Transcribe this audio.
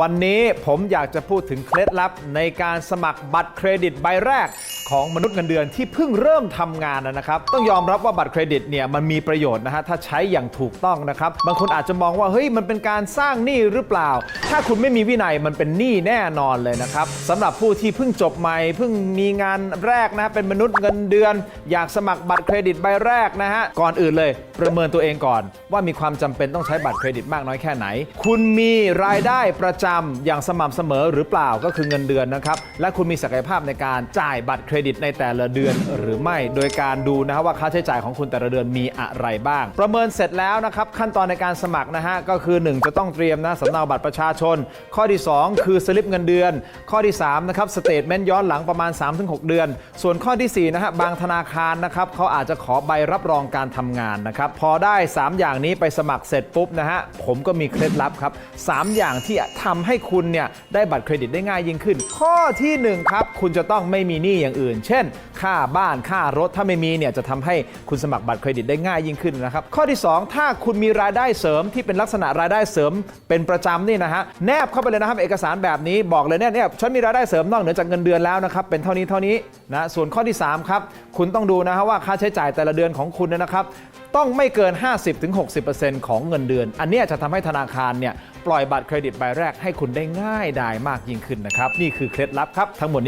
วันนี้ผมอยากจะพูดถึงเคล็ดลับในการสมัครบัตรเครดิตใบแรกของมนุษย์เงินเดือนที่เพิ่งเริ่มทำงานนะครับ ต้องยอมรับว่าบัตรเครดิตเนี่ยมันมีประโยชน์นะฮะถ้าใช้อย่างถูกต้องนะครับ บางคนอาจจะมองว่าเฮ้ยมันเป็นการสร้างหนี้หรือเปล่า ถ้าคุณไม่มีวินัยมันเป็นหนี้แน่นอนเลยนะครับสำหรับผู้ที่เพิ่งจบใหม่เพิ่งมีงานแรกนะเป็นมนุษย์เงินเดือน อยากสมัครบัตรเครดิตใบแรกนะฮะก่อนอื่นเลย ประเมินตัวเองก่อน ว่ามีความจำเป็นต้องใช้บัตรเครดิตมากน้อยแค่ไหน คุณมีรายได้ประจำอย่างสม่ำเสมอหรือเปล่าก็คือเงินเดือนนะครับ และคุณมีศักยภาพในการจ่ายบัตรเครดิตในแต่ละเดือนหรือไม่ โดยการดูนะฮะว่าค่าใช้จ่ายของคุณแต่ละเดือนมีอะไรบ้าง ประเมินเสร็จแล้วนะครับขั้นตอนในการสมัครนะฮะก็คือ 1 จะต้องเตรียมนะสำเนาบัตรประชาชน ข้อที่ 2 คือสลิปเงินเดือน ข้อที่3นะครับสเตทเมนต์ย้อนหลังประมาณ 3-6 เดือน ส่วนข้อที่4นะฮะบางธนาคารนะครับเขาอาจจะขอใบรับรองการทำงานนะครับพอได้ 3 อย่างนี้ไปสมัครเสร็จปุ๊บนะฮะผมก็มีเคล็ดลับครับสามอย่างที่ทำให้คุณเนี่ยได้บัตรเครดิตได้ง่ายยิ่งขึ้น ข้อทีหนึ่1 ครับ คุณจะต้องไม่มีหนี้อย่างอื่น เช่น ค่าบ้านค่ารถถ้าไม่มีเนี่ยจะทำให้คุณสมัครบัตรเครดิตได้ง่ายยิ่งขึ้นนะครับ ข้อที่ 2 ถ้าคุณมีรายได้เสริมที่เป็นลักษณะรายได้เสริมเป็นประจำนี่นะฮะแนบเข้าไปเลยนะครับเอกสารแบบนี้บอกเลยเนี่ยเนี่ยฉันมีรายได้เสริมนอกเหนือจากเงินเดือนแล้วนะครับเป็นเท่านี้เท่านี้นะส่วนข้อที่ 3 ครับ คุณต้องดูนะฮะว่าค่าใช้จ่ายแต่ละเดือนของคุณเนยนะครับต้องไม่เกิน 50-60%ของเงินเดือน อันนี้จะทำให้ธนาคารเนี่ย ปล่อยบัตรเครดิตใบแรกให้คุณได้ง่ายดายมากยิ่งขึ้นนะครับ นี่คือเคล็ดลับครับทั้งหมดนี้